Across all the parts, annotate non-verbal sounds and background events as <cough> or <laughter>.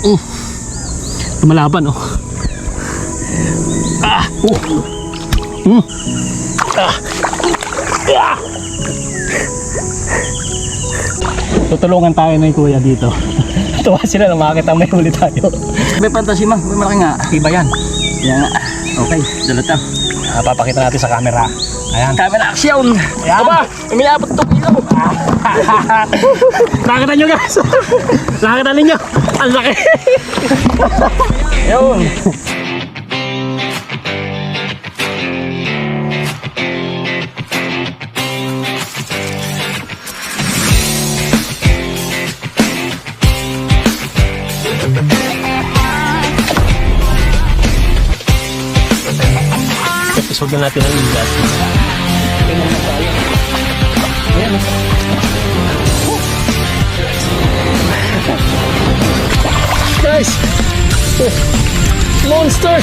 Mm. Lumalaban, oh. Ah! Oh. Mm. Ah! Ah! Tutulungan tayo ng kuya dito. <laughs> Tuwa sila na makakita may huli tayo. May fantasy ma, may malaki nga. Iba yan. Yan nga. Okay, dala ta. Ah, papakita natin sa camera. Ayan. Camera action! Ayan. Aba, umiabot to ilaw. <laughs> Nakakita nyo guys. <laughs> Nakakita ninyo. Ang laki. Yun. Episode na natin ang ilat. Guys! Monster!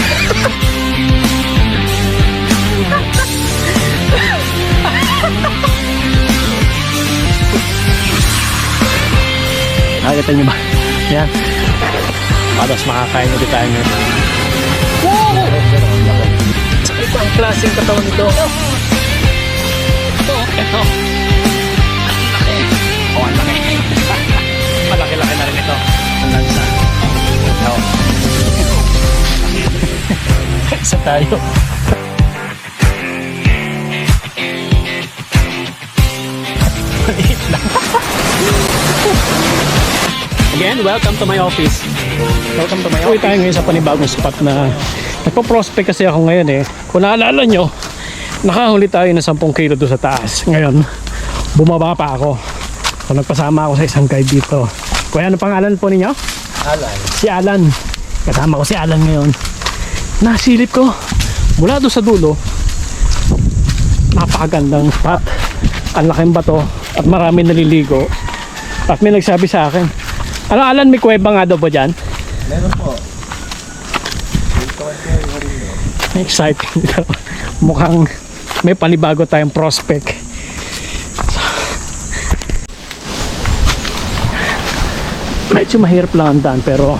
Nakakita niyo ba? Yan. Patas makakain ulit tayo ngayon. Ang klaseng katawan nito. Ito, ito. Oh, ang laki. <laughs> Malaki-laki na rin ito. Ang lansa. Ito. <laughs> Isa tayo. Maliit lang. Again, welcome to my office. Welcome to my office. Uwi tayo ngayon sa panibagong spot na nagpo-prospect kasi ako ngayon eh. Kung naalala nyo, nakahuli tayo ng 10 kilo doon sa taas. Ngayon, bumaba pa ako. So nagpasama ako sa isang guide dito. Kuya, ano pangalan po ninyo? Alan. Si Alan. Kasama ko si Alan ngayon. Nasilip ko. Mula doon sa dulo, napakagandang spot. Ang laking bato at marami naliligo. At may nagsabi sa akin, ano Alan, may kuweba nga daw ba dyan? Meron po. <laughs> Exciting daw. Mukhang may panibago tayong prospect. Medyo mahirap lang ang daan pero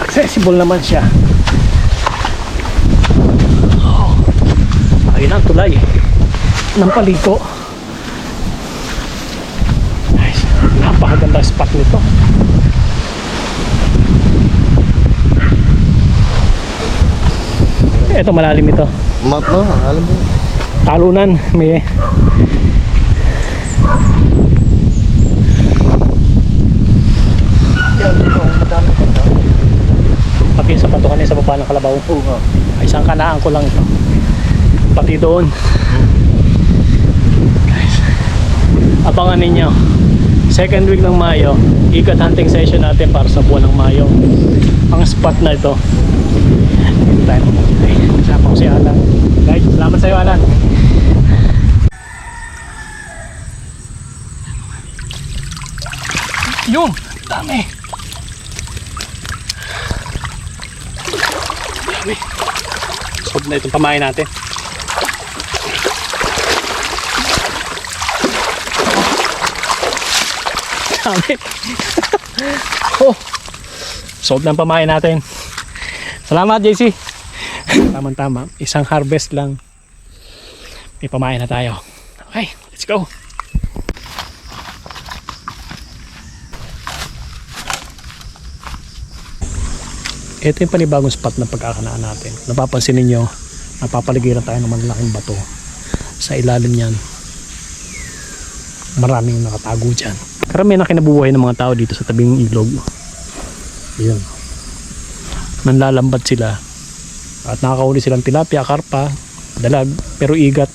accessible naman siya. Oh, ayun ang tulay ng paliko. Nice. Napakaganda spot nito. Ito malalim ito. Map no, alam mo. talunan may na. pati sa patukan niya sa baba ng kalabaw Oo. ay isang kanaan ko lang ito pati doon guys abangan ninyo second week ng Mayo ikat hunting session natin para sa buwan ng Mayo ang spot na ito Dito tayo ay, kasama ko si Alan. Guys salamat sa iyo Alan. Yun dami! Dami sob na itong pamain natin. Dami. <laughs> Oh. Sob na ang pamain natin salamat JC tama tama isang harvest lang may pamain na tayo okay let's go ito yung panibagong spot na pagkakanaan natin. Napapansin ninyo, napapaligiran tayo ng malalaking bato. Sa ilalim yan, maraming nakatago dyan. Karamihan na kinabubuhay ng mga tao dito sa tabing ilog. Ayun. Nanlalambat sila. At nakakahuli silang tilapia, karpa, dalag, pero igat,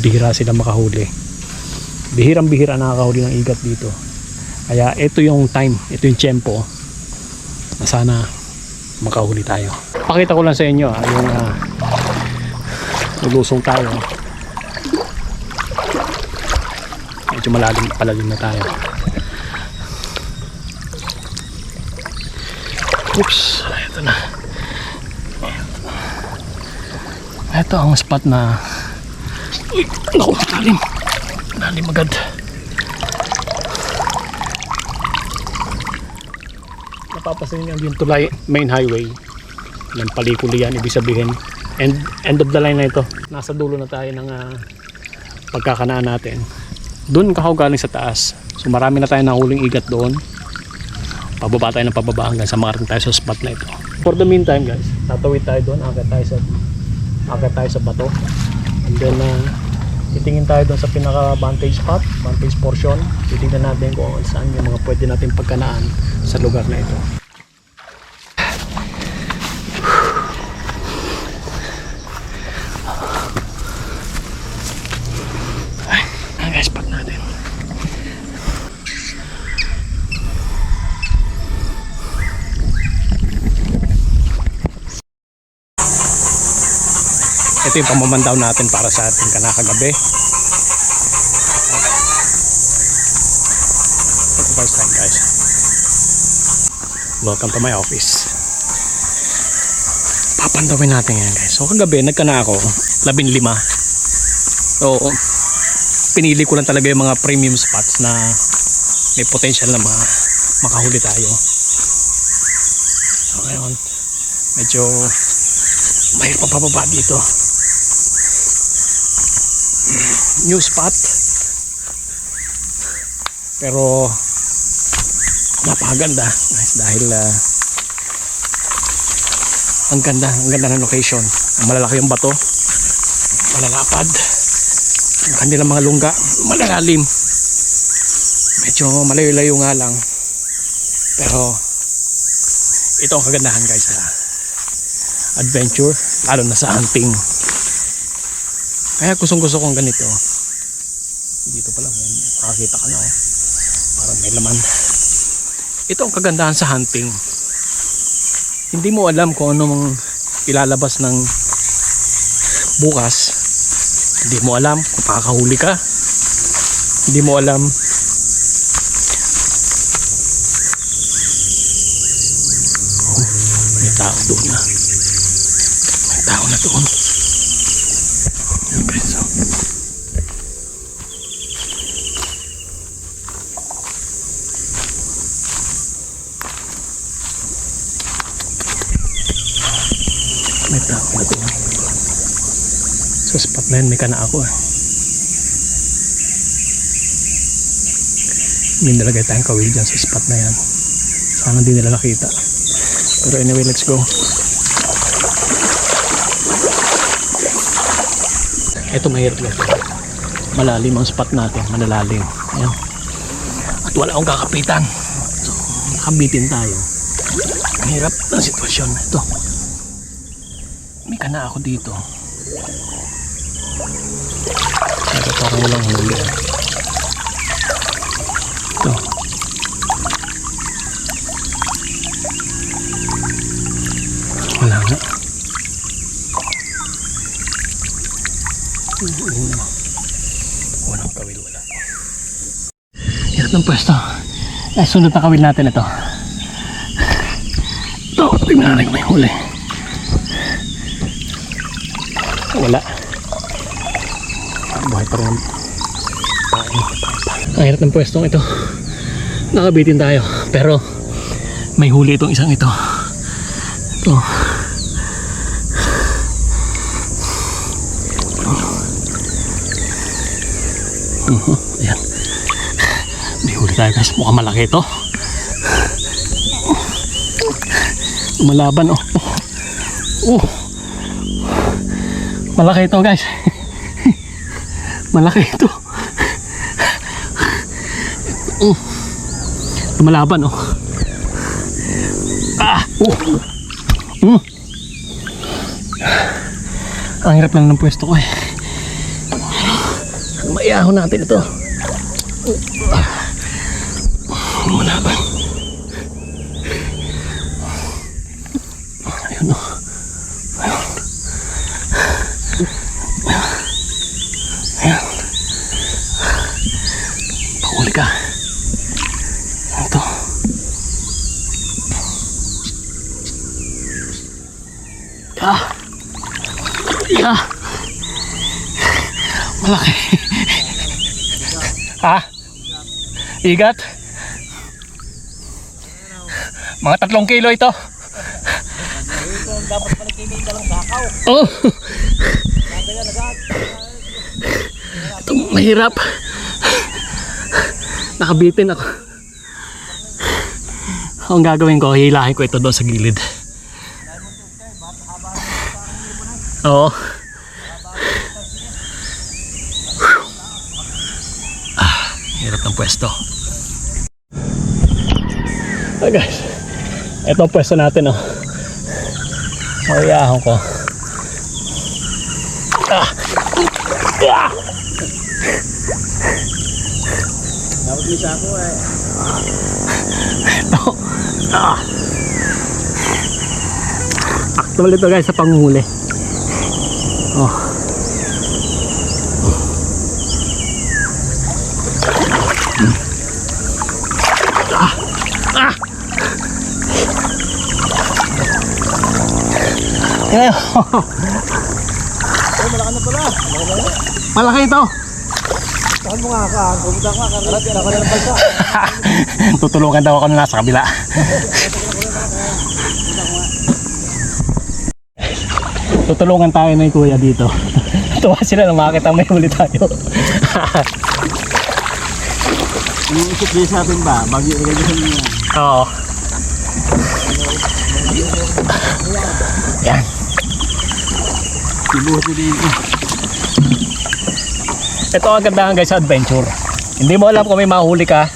bihira sila makahuli. Bihirang bihira nakakahuli ng igat dito. Kaya ito yung time, ito yung tempo na sana makahuli tayo. Pakita ko lang sa inyo ah, yung uh, lulusong tayo. Medyo malalim palalim na tayo. Oops, ito na. Ito ang spot na Uy, naku, malalim. Malalim agad. papasin yan yung tulay main highway. Ng palikuli yan ibig sabihin. End, end of the line na ito. Nasa dulo na tayo ng ah, pagkakanaan natin. Doon kahaw galing sa taas. So marami na tayo nahuling igat doon pababa tayo ng pababa hanggang sa makarating tayo sa spot na ito. For the meantime guys tatawid tayo doon akit tayo sa akit tayo sa bato. And then uh, titingin tayo doon sa pinaka vantage spot vantage portion. Titingnan natin kung saan yung mga pwede natin pagkanaan sa lugar na ito ito yung pamamandaw natin para sa ating kanakagabi. The first time guys. Welcome to my office. Papandawin natin yan guys. So kagabi nagkana ako. Labing lima so pinili ko lang talaga yung mga premium spots na may potential na mga makahuli tayo. So ngayon medyo mahirap pa pababa dito new spot. Pero napakaganda. Dahil ah, ang ganda ang ganda ng location. Ang malalaki yung bato. Malalapad. Ang kanilang mga lungga malalalim. Medyo malayo-layo nga lang. Pero ito ang kagandahan guys sa adventure lalo na sa hunting kaya kusong gusto kong ganito. Dito pa lang makakita ka na oh. parang may laman. Ito ang kagandahan sa hunting. Hindi mo alam kung ano mang ilalabas ng bukas. Hindi mo alam kung pakakahuli ka. Hindi mo alam. Oh, may tao doon na. May tao na doon Okay, so. May tao na doon. Yun, may kana ako eh. May nalagay tayong kawil dyan sa spot na yan. Sana hindi nila nakita. Pero anyway, let's go. Ito mahirap lang. Malalim ang spot natin, malalalim. Ayan. At wala akong kakapitan. So, nakabitin tayo. Ang hirap ng sitwasyon. Ito. May kana ako dito. Pero parang walang huli. ah. Ito. Wala nga. Walang kawil, wala. Hirap ng pwesto. Eh, sunod na kawil natin ito. Ito, tingnan natin kung may huli. Wala. Buhay pa rin. ang hirap ng pwestong ito. Nakabitin tayo. Pero, may huli itong isang ito. Ito. Mhm, Ayan. May huli tayo guys. Mukhang malaki ito. Lumalaban oh. Oh. Malaki ito guys. <laughs> Malaki ito. Oh. Lumalaban oh. Ah! Oh. Mm. Ang hirap lang ng pwesto ko eh. Maiahon natin ito. Malaban. Ayun o. Ayun. Ayan. Pahuli ka. Ito. Ah. Yeah. Malaki. ha? Igat? Mga tatlong kilo ito. Dapat pala kinita lang sakaw. Oh. Ito, mahirap. Nakabitin ako. Ang gagawin ko, hilahin ko ito doon sa gilid. Oo. Ah, hirap ng pwesto. Ah, guys, ito ang pwesto natin, oh. Mauyahon ko. Ah! Ah! Dapat may sako eh. Ito. Ah! Actual ito guys sa panghuli. Oh. Yan. Oh, malaki na pala. Malaki ito. Saan mo nga ka? Pumunta ka. Karat yan ako na ng balsa. Tutulungan daw ako na nasa kabila. Tutulungan tayo ng kuya dito. Tuwa sila na makakita may huli tayo. Iniisip din sa atin ba? Bagyo ilagay sa inyo. Oo. Yan. Ibuhat mo din ito. Ito ang gandahan guys sa adventure. Hindi mo alam kung may mahuli ka.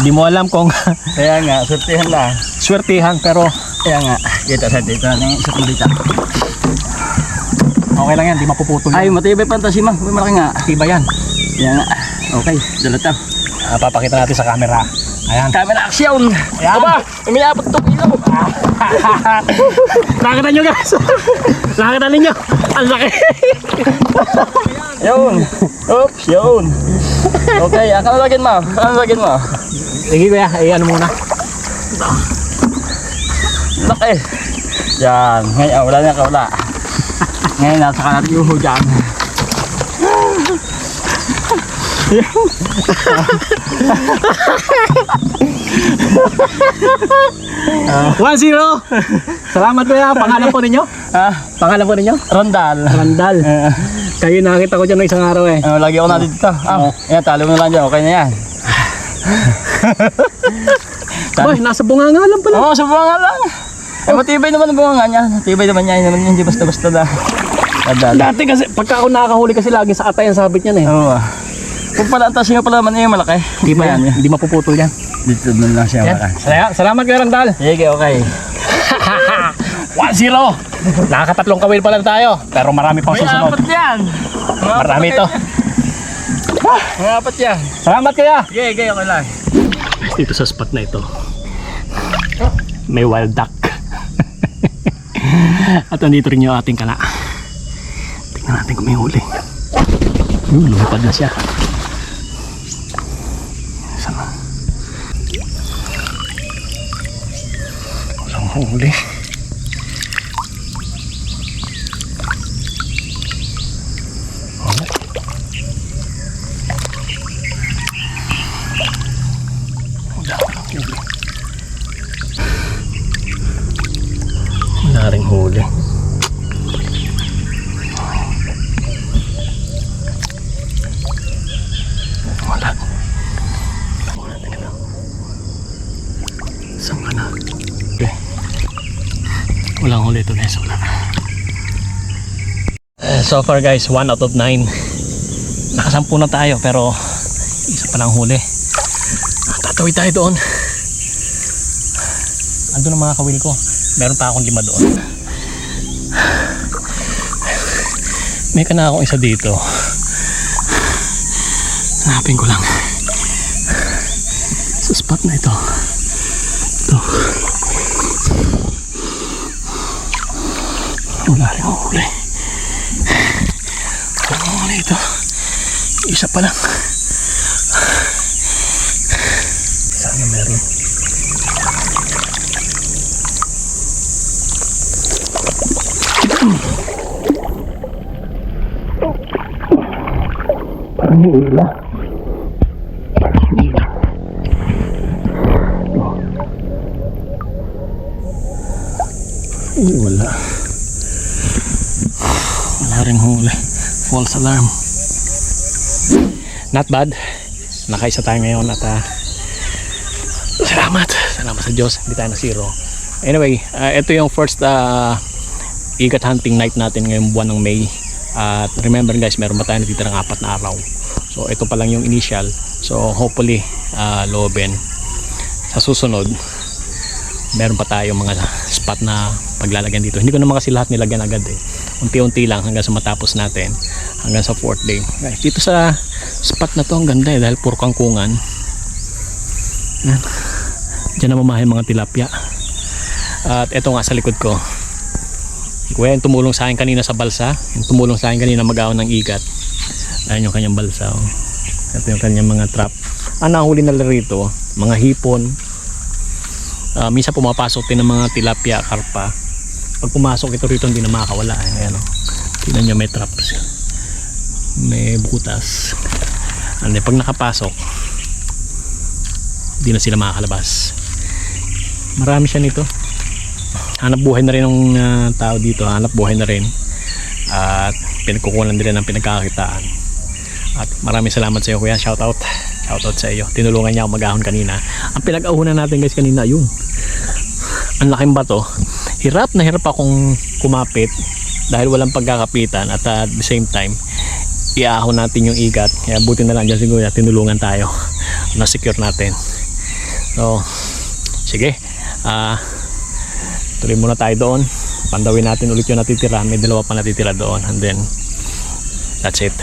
Hindi mo alam kung <laughs> Kaya nga, sortihan lang. swertihan pero Kaya nga, kita sa dito. Isa pang dito. okay lang yan. Hindi mapuputol Ay, matibay pantasi ma. May malaki nga. Iba yan. Kaya nga. Okay, dalata. Ah, papakita natin sa camera. Ayan. Camera action! Ayan. Aba, may abot to kilo. <laughs> Nakita nyo guys. Nakita ninyo. Ang laki. Yun. Oops, yun. Okay, akala lagyan mo. Akala lagyan mo. Sige kuya, eh ano muna. Laki. Yan. Ngayon, wala na kawala. Ngayon, nasa ka natin yung dyan. One zero. Salamat kuya. Pangalan po ninyo? Ha? Pangalan po ninyo? Rondal. Randal. Eh, Kayo nakita ko dyan ng isang araw eh. uh, lagi ako natin dito. Ah, yan, talo mo na lang dyan. Okay na yan. <laughs> Boy, nasa bunganga lang pala. Oo, sa bunga lang. Eh, matibay naman ang bunga niya. Matibay naman niya. Hindi naman hindi basta-basta na. Dadala. Dati kasi, pagka ako nakakahuli kasi lagi sa atay ang sabit niyan eh. Oo. ah. Kung pala ang taas niya pala man eh, malaki. Hindi pa yan. Hindi mapuputol yan. Dito na lang siya malaki. Sala- Salamat kuya Randal. Sige, okay. <laughs> One zero. Nakakatatlong kawil pa lang tayo. Pero marami pang May susunod. apat yan. Mga apat Marami na ito. kayo. Mga apat yan. Salamat kuya. Sige, sige, okay lang. Dito sa spot na ito. May wild duck. <laughs> At nandito rin yung ating kana. Tingnan natin kung may huli. Yung lumipad na siya. Walang huli. Wala. Wala. Huli. Wala ring huli. Wala. Wala tingnan na. Saan ka na? Okay. Walang huli ito guys. Wala. So far guys, 1 out of 9. Nakasampu na tayo pero isa pa lang huli. Tatawid tayo doon. Ando ang mga kawil ko. Meron pa akong lima doon. May ka na akong isa dito. Hanapin ko lang. Sa spot na ito. Ito. Wala rin akong huli. Wala ito. Isa pa lang. Sana meron. Parang. Parang False alarm. Not bad. Nakaisa tayo ngayon at ah, salamat. Salamat sa Diyos. Hindi tayo na zero. Anyway, ah, ito yung first ah, ikat hunting night natin ngayong buwan ng May. At remember guys, meron pa tayo natitirang apat na araw. So ito pa lang yung initial. So hopefully, uh, Loben, sa susunod, meron pa tayo mga spot na paglalagyan dito. Hindi ko naman kasi lahat nilagyan agad eh. Unti-unti lang hanggang sa matapos natin. Hanggang sa fourth day. Guys, dito sa spot na to, ang ganda eh dahil puro kangkungan. Yan. Diyan na mamahay mga tilapia. At eto nga sa likod ko. Kuya yung tumulong sa akin kanina sa balsa. Yung tumulong sa akin kanina mag-aon ng igat. Ayan yung kanyang balsa. Oh. Ito yung kanyang mga trap. Ang nahuli na rito, mga hipon, Ah, minsan pumapasok din ng mga tilapia, karpa. Pag pumasok ito rito, hindi na makakawala. eh. Ayan o. Tingnan nyo, may traps. May butas. Ano, pag nakapasok, hindi na sila makakalabas. Marami siya nito. Hanap buhay na rin ng ah, tao dito. Hanap buhay na rin. At pinagkukunan din ng pinagkakakitaan. At maraming salamat sa iyo kuya. Shout out. Shout out sa iyo. Tinulungan niya ako mag-ahon kanina. Ang pinag-ahunan natin guys kanina yun. Ang laking bato. Hirap na hirap akong kumapit dahil walang pagkakapitan at at the same time iahon natin yung igat. Kaya buti na lang dyan siguro tinulungan tayo. <laughs> Na-secure natin. So, sige. Ah, tuloy muna tayo doon. Pandawin natin ulit yung natitira. May dalawa pa natitira doon. And then, that's it.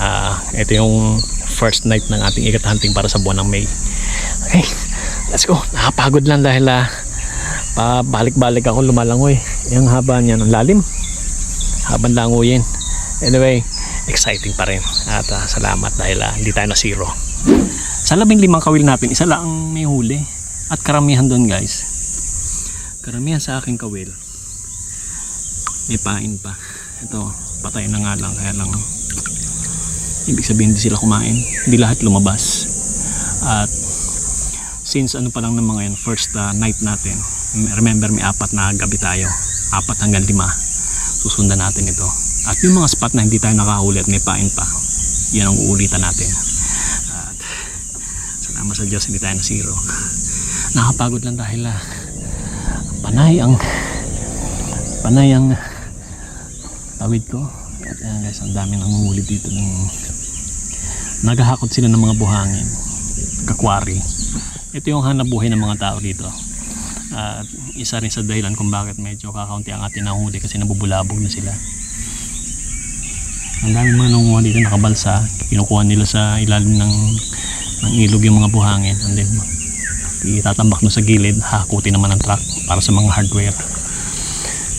Ah, ito yung first night ng ating ikat hunting para sa buwan ng May. Okay, let's go. Nakapagod lang dahil ah, pabalik-balik ako lumalangoy. Yung haba niya ng lalim. Habang langoyin. Anyway, exciting pa rin. At ah, salamat dahil ah, hindi tayo na zero. Sa labing limang kawil natin, isa lang ang may huli. At karamihan doon guys. Karamihan sa aking kawil. May pain pa. Ito, patay na nga lang. Kaya lang ibig sabihin hindi sila kumain hindi lahat lumabas at since ano pa lang ng mga yan first uh, night natin remember may apat na gabi tayo. Apat hanggang lima. Susundan natin ito. At yung mga spot na hindi tayo nakahuli at may pain pa yan ang uulitan natin. At salamat sa Diyos hindi tayo na zero nakapagod lang dahil ah, panay ang panay ang tawid ko. At ayan guys ang dami nang nanguhuli dito ng naghahakot sila ng mga buhangin kakwari. Ito yung hanap buhay ng mga tao dito at isa rin sa dahilan kung bakit medyo kakaunti ang ating nahuli kasi nabubulabog na sila. Ang dami mga nangunguha dito nakabalsa. Kinukuha nila sa ilalim ng ng ilog yung mga buhangin. And then itatambak no sa gilid. Hakutin naman ang truck para sa mga hardware.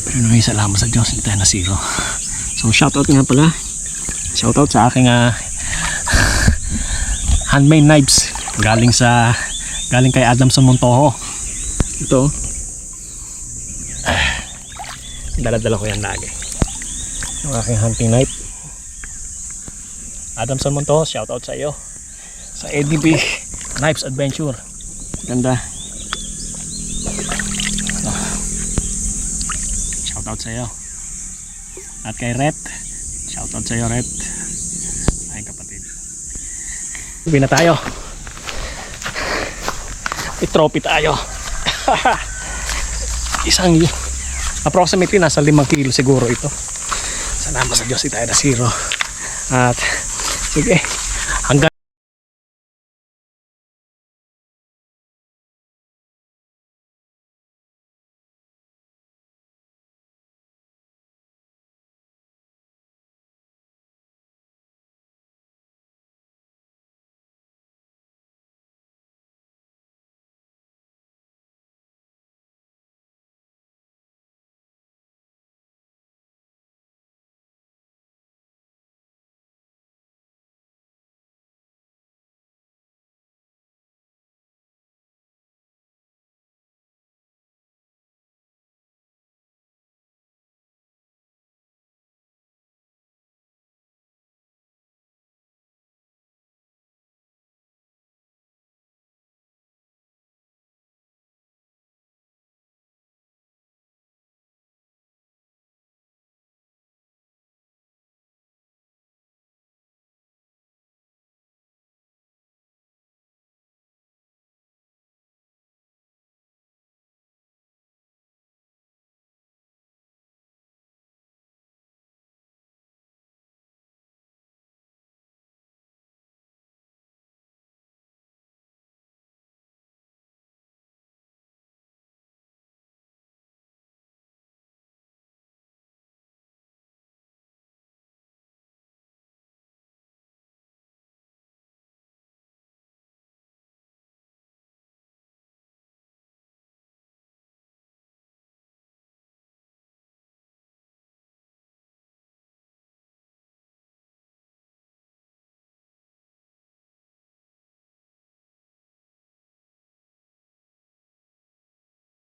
Pero anyway salamat sa Diyos hindi tayo na zero so shoutout nga pala. Shoutout sa aking ah, <laughs> handmade knives. Galing sa galing kay Adam sa Montoho ito. Ah, dala-dala ko yan lagi. Yung aking hunting knife. Adam sa Montoho shoutout sa iyo. Sa ADB Knives Adventure. Ganda. Ah. shoutout sa iyo. At kay Ret shoutout sa iyo Ret ay kapatid. Uwi na tayo. Trophy tayo. <laughs> Isang approximately nasa 5 kilo siguro ito. Salamat sa Diyos, hindi tayo na zero. At sige,